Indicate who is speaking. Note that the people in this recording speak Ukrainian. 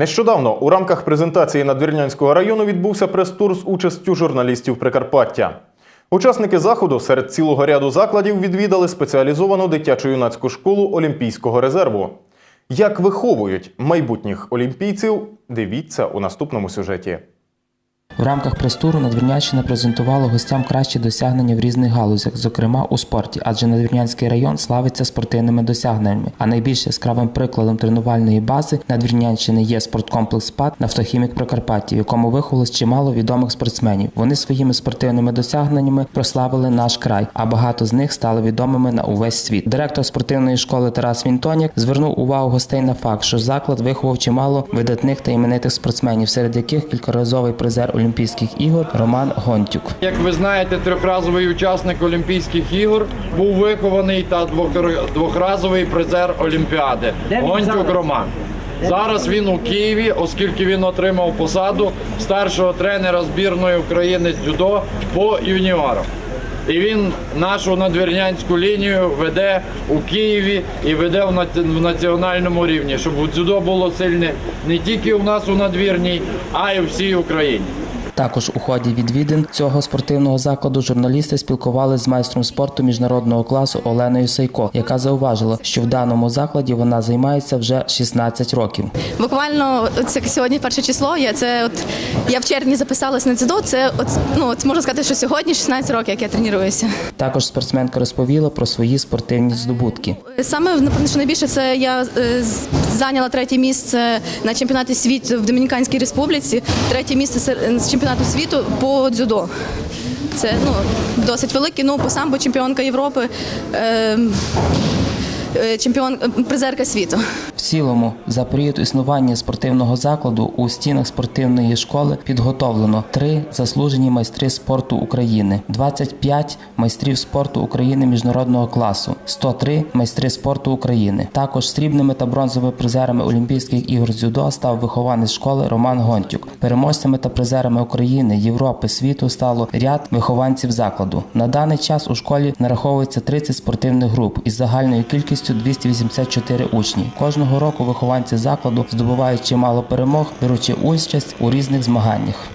Speaker 1: Нещодавно у рамках презентації Надвірнянського району відбувся прес-тур з участю журналістів Прикарпаття. Учасники заходу серед цілого ряду закладів відвідали спеціалізовану дитячо-юнацьку школу Олімпійського резерву. Як виховують майбутніх олімпійців, дивіться у наступному сюжеті.
Speaker 2: В рамках прес-туру Надвірнянщина презентувала гостям кращі досягнення в різних галузях, зокрема у спорті, адже Надвірнянський район славиться спортивними досягненнями. А найбільш яскравим прикладом тренувальної бази Надвірнянщини є спорткомплекс СПАД «Нафтохімік Прикарпаття», в якому виховалось чимало відомих спортсменів. Вони своїми спортивними досягненнями прославили наш край, а багато з них стали відомими на увесь світ. Директор спортивної школи Тарас Вінтонік звернув увагу гостей на факт, що заклад виховав чимало видатних та іменитих спортсменів, серед яких кількаразовий призер Олімпійських ігор Роман Гонтюк.
Speaker 3: Як ви знаєте, трьохразовий учасник Олімпійських ігор був вихований та двохр- двохразовий призер Олімпіади Гонтюк Роман. Зараз він у Києві, оскільки він отримав посаду старшого тренера збірної України з дзюдо по юніорам. І він нашу надвірнянську лінію веде у Києві і веде в в національному рівні, щоб у дзюдо було сильне не тільки у нас у надвірній, а й у всій Україні.
Speaker 2: Також у ході відвідин цього спортивного закладу журналісти спілкувалися з майстром спорту міжнародного класу Оленою Сайко, яка зауважила, що в даному закладі вона займається вже 16 років.
Speaker 4: Буквально це сьогодні перше число. Я це от я в червні записалась на дзюдо. Це от ну от можна сказати, що сьогодні 16 років, як я тренуюся.
Speaker 2: Також спортсменка розповіла про свої спортивні здобутки.
Speaker 4: Саме напевно, що найбільше це я е, зайняла третє місце на чемпіонаті світу в Домініканській Республіці, третє місце сер- з чемпіонату світу по дзюдо. Це ну досить велике. Ну по самбо чемпіонка Європи. Е, Чемпіон е, призерка світу.
Speaker 2: В цілому, за період існування спортивного закладу у стінах спортивної школи підготовлено три заслужені майстри спорту України, 25 майстрів спорту України міжнародного класу, 103 майстри спорту України. Також срібними та бронзовими призерами Олімпійських ігор дзюдо став вихованець школи Роман Гонтюк. Переможцями та призерами України, Європи, світу стало ряд вихованців закладу. На даний час у школі нараховується 30 спортивних груп із загальною кількістю 284 учні. Кожного року вихованці закладу здобувають чимало перемог, беручи участь у різних змаганнях.